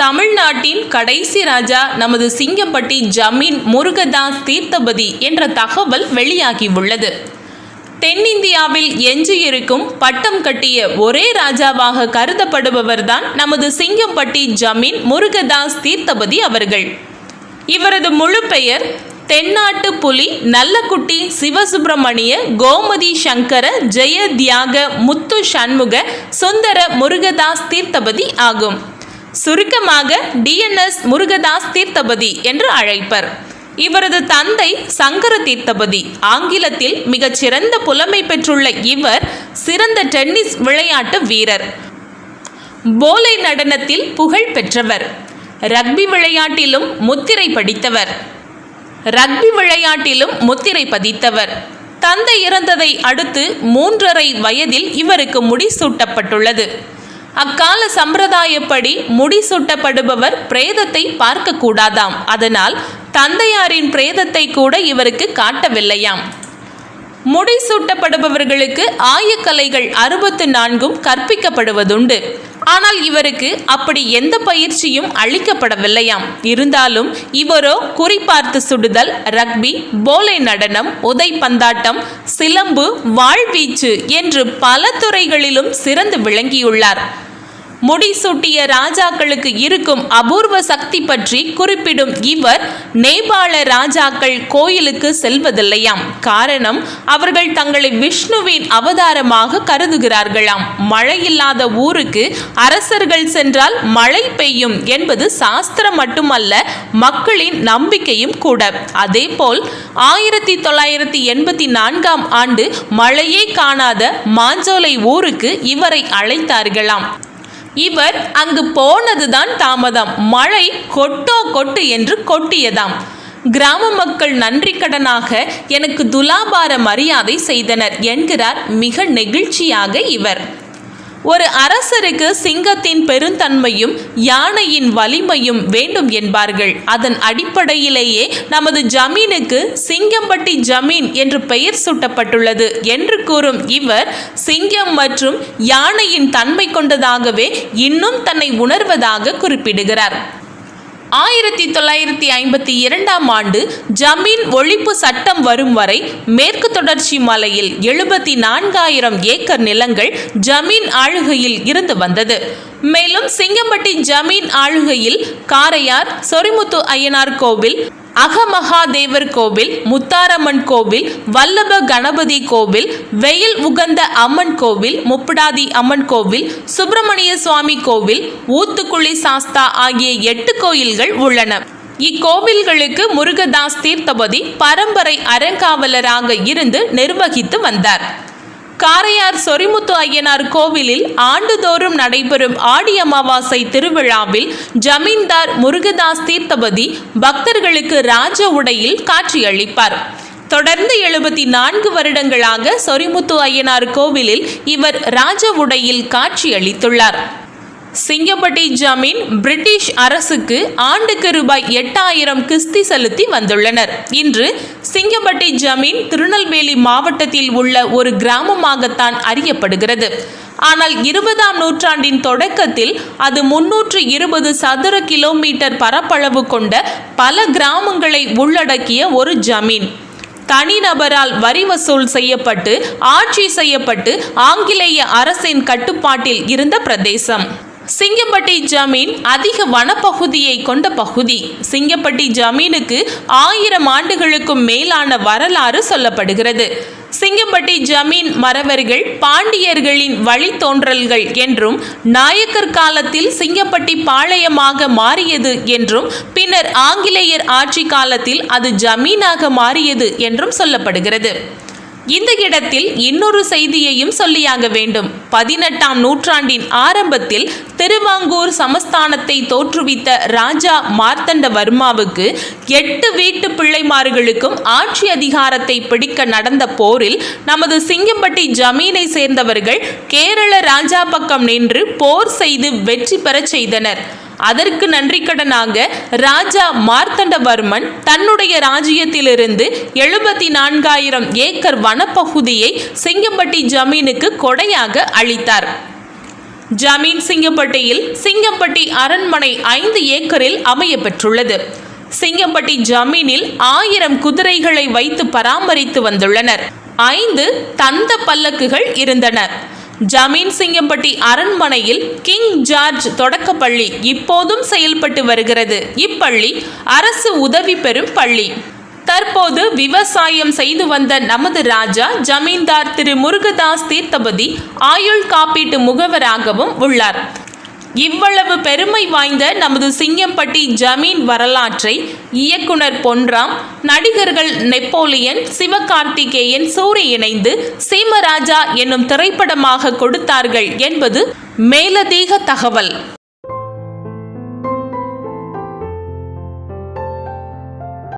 தமிழ்நாட்டின் கடைசி ராஜா நமது சிங்கம்பட்டி ஜமீன் முருகதாஸ் தீர்த்தபதி என்ற தகவல் வெளியாகியுள்ளது. தென்னிந்தியாவில் எஞ்சியிருக்கும் பட்டம் கட்டிய ஒரே ராஜாவாக கருதப்படுபவர்தான் நமது சிங்கம்பட்டி ஜமீன் முருகதாஸ் தீர்த்தபதி அவர்கள். இவரது முழு பெயர் தென்னாட்டு புலி நல்லக்குட்டி சிவசுப்பிரமணிய கோமதி சங்கர ஜெய தியாக முத்து சண்முக சுந்தர முருகதாஸ் தீர்த்தபதி ஆகும். சுருக்கமாக டிஎன்எஸ் முருகதாஸ் தீர்த்தபதி என்று அழைப்பர். இவரது தந்தை சங்கர தீர்த்தபதி. ஆங்கிலத்தில் மிகச்சிறந்த புலமை பெற்றுள்ள இவர் சிறந்த டென்னிஸ் விளையாட்டு வீரர். போலை நடனத்தில் புகழ் பெற்றவர். ரக்பி விளையாட்டிலும் முத்திரை படித்தவர். ரக்பி விளையாட்டிலும் முத்திரை பதித்தவர். தந்தை இறந்ததை அடுத்து மூன்றரை வயதில் இவருக்கு முடி சூட்டப்பட்டுள்ளது. அக்கால சம்பிரதாயப்படி முடி சூட்டப்படுபவர் பிரேதத்தை பார்க்கக்கூடாதாம். அதனால் தந்தையாரின் பிரேதத்தை கூட இவருக்கு காட்டவில்லையாம். முடி சூட்டப்படுபவர்களுக்கு ஆயக்கலைகள் அறுபத்து நான்கும் கற்பிக்கப்படுவதுண்டு. ஆனால் இவருக்கு அப்படி எந்த பயிற்சியும் அளிக்கப்படவில்லையாம். இருந்தாலும் இவரோ குறிப்பார்த்து சுடுதல் ரக்பி போலை நடனம் உதை பந்தாட்டம் சிலம்பு வாழ்வீச்சு என்று பல துறைகளிலும் சிறந்து விளங்கியுள்ளார். முடிசூட்டிய ராஜாக்களுக்கு இருக்கும் அபூர்வ சக்தி பற்றி குறிப்பிடும் இவர் நேபாள ராஜாக்கள் கோயிலுக்கு செல்வதில்லையாம். காரணம் அவர்கள் தங்களை விஷ்ணுவின் அவதாரமாக கருதுகிறார்களாம். மழை இல்லாத ஊருக்கு அரசர்கள் சென்றால் மழை பெய்யும் என்பது சாஸ்திரம் மட்டுமல்ல மக்களின் நம்பிக்கையும் கூட. அதேபோல் ஆயிரத்தி தொள்ளாயிரத்தி எண்பத்தி நான்காம் ஆண்டு மழையே காணாத மாஞ்சோலை ஊருக்கு இவரை அழைத்தார்களாம். இவர் அங்கு போனதுதான் தாமதம். மழை கொட்டோ கொட்டு என்று கொட்டியதாம். கிராம மக்கள் நன்றி கடனாக எனக்கு துலாபார மரியாதை செய்தனர் என்கிறார் மிக நெகிழ்ச்சியாக இவர். ஒரு அரசருக்கு சிங்கத்தின் பெருந்தன்மையும் யானையின் வலிமையும் வேண்டும் என்பார்கள். அதன் அடிப்படையிலேயே நமது ஜமீனுக்கு சிங்கம்பட்டி ஜமீன் என்று பெயர் சூட்டப்பட்டுள்ளது என்று கூறும் இவர் சிங்கம் மற்றும் யானையின் தன்மை கொண்டதாகவே இன்னும் தன்னை உணர்வதாக குறிப்பிடுகிறார். ஆயிரத்தி தொள்ளாயிரத்தி ஐம்பத்தி இரண்டாம் ஆண்டு ஜமீன் ஒழிப்பு சட்டம் வரும் வரை மேற்கு தொடர்ச்சி மலையில் எழுபத்தி நான்காயிரம் ஏக்கர் நிலங்கள் ஜமீன் ஆளுகையில் இருந்து வந்தது. மேலும் சிங்கம்பட்டி ஜமீன் ஆளுகையில் காரையார் சொரிமுத்து அய்யனார் கோவில் அகமகாதேவர் கோவில் முத்தாரம்மன் கோவில் வல்லப கணபதி கோவில் வெயில் உகந்த அம்மன் கோவில் முப்படாதி அம்மன் கோவில் சுப்பிரமணிய சுவாமி கோவில் ஊத்துக்குழி சாஸ்தா ஆகிய எட்டு கோயில்கள் உள்ளன. இக்கோவில்களுக்கு முருகதாஸ் தீர்த்தபதி பரம்பரை அறங்காவலராக இருந்து நிர்வகித்து வந்தார். காரையார் சொரிமுத்து ஐயனார் கோவிலில் ஆண்டுதோறும் நடைபெறும் ஆடி அமாவாசை திருவிழாவில் ஜமீன்தார் முருகதாஸ் தீர்த்தபதி பக்தர்களுக்கு ராஜ உடையில் காட்சியளிப்பார். தொடர்ந்து எழுபத்தி நான்கு வருடங்களாக சொரிமுத்து ஐயனார் கோவிலில் இவர் ராஜ உடையில் காட்சியளித்துள்ளார். சிங்கப்பட்டி ஜமீன் பிரிட்டிஷ் அரசுக்கு ஆண்டுக்கு ரூபாய் எட்டாயிரம் கிஸ்தி செலுத்தி வந்துள்ளனர். இன்று சிங்கப்பட்டி ஜமீன் திருநெல்வேலி மாவட்டத்தில் உள்ள ஒரு கிராமமாகத்தான் அறியப்படுகிறது. ஆனால் இருபதாம் நூற்றாண்டின் தொடக்கத்தில் அது முன்னூற்று இருபது சதுர கிலோமீட்டர் பரப்பளவு கொண்ட பல கிராமங்களை உள்ளடக்கிய ஒரு ஜமீன். தனிநபரால் வரி வசூல் செய்யப்பட்டு ஆட்சி செய்யப்பட்டு ஆங்கிலேய அரசின் கட்டுப்பாட்டில் இருந்த பிரதேசம். சிங்கப்பட்டி ஜமீன் அதிக வனப்பகுதியை கொண்ட பகுதி. சிங்கப்பட்டி ஜமீனுக்கு ஆயிரம் ஆண்டுகளுக்கும் மேலான வரலாறு சொல்லப்படுகிறது. சிங்கப்பட்டி ஜமீன் மறவர்கள் பாண்டியர்களின் வழித்தோன்றல்கள் என்றும் நாயக்கர் காலத்தில் சிங்கப்பட்டி பாளையமாக மாறியது என்றும் பின்னர் ஆங்கிலேயர் ஆட்சி காலத்தில் அது ஜமீனாக மாறியது என்றும் சொல்லப்படுகிறது. இந்த இடத்தில் இன்னொரு செய்தியையும் சொல்லியாக வேண்டும். பதினெட்டாம் நூற்றாண்டின் ஆரம்பத்தில் திருவாங்கூர் சமஸ்தானத்தை தோற்றுவித்த ராஜா மார்த்தண்டவர்மாவுக்கு எட்டு வீட்டு பிள்ளைமார்களுக்கும் ஆட்சி அதிகாரத்தை பிடிக்க நடந்த போரில் நமது சிங்கம்பட்டி ஜமீனை சேர்ந்தவர்கள் கேரள ராஜா பக்கம் நின்று போர் செய்து வெற்றி பெறச் செய்தனர். அதற்கு நன்றிக்கடனாக ராஜா மார்த்தண்டவர்மன் தன்னுடைய ராஜ்யத்திலிருந்து எழுபத்தி நான்காயிரம் ஏக்கர் வனப்பகுதியை சிங்கம்பட்டி ஜமீனுக்கு கொடையாக அளித்தார். ஜமீன் சிங்கப்பட்டியில் சிங்கப்பட்டி அரண்மனை ஐந்து ஏக்கரில் அமைய பெற்றுள்ளது. சிங்கம்பட்டி ஜமீனில் ஆயிரம் குதிரைகளை வைத்து பராமரித்து வந்துள்ளனர். ஐந்து தந்த பல்லக்குகள் இருந்தன. ஜமீன் சிங்கம்பட்டி அரண்மனையில் கிங் ஜார்ஜ் தொடக்கப்பள்ளி இப்போதும் செயல்பட்டு வருகிறது. இப்பள்ளி அரசு உதவி பெறும் பள்ளி. தற்போது விவசாயம் செய்து வந்த நமது ராஜா ஜமீன்தார் திரு முருகதாஸ் தீர்த்தபதி ஆயுள் காப்பீட்டு முகவராகவும் உள்ளார். இவ்வளவு பெருமை வாய்ந்த நமது சிங்கம்பட்டி ஜமீன் வரலாற்றை இயக்குனர் பொன்ராம் நடிகர்கள் நெப்போலியன் சிவகார்த்திகேயன் சூரி இணைந்து சீமராஜா என்னும் திரைப்படமாக கொடுத்தார்கள் என்பது மேலதிக தகவல்.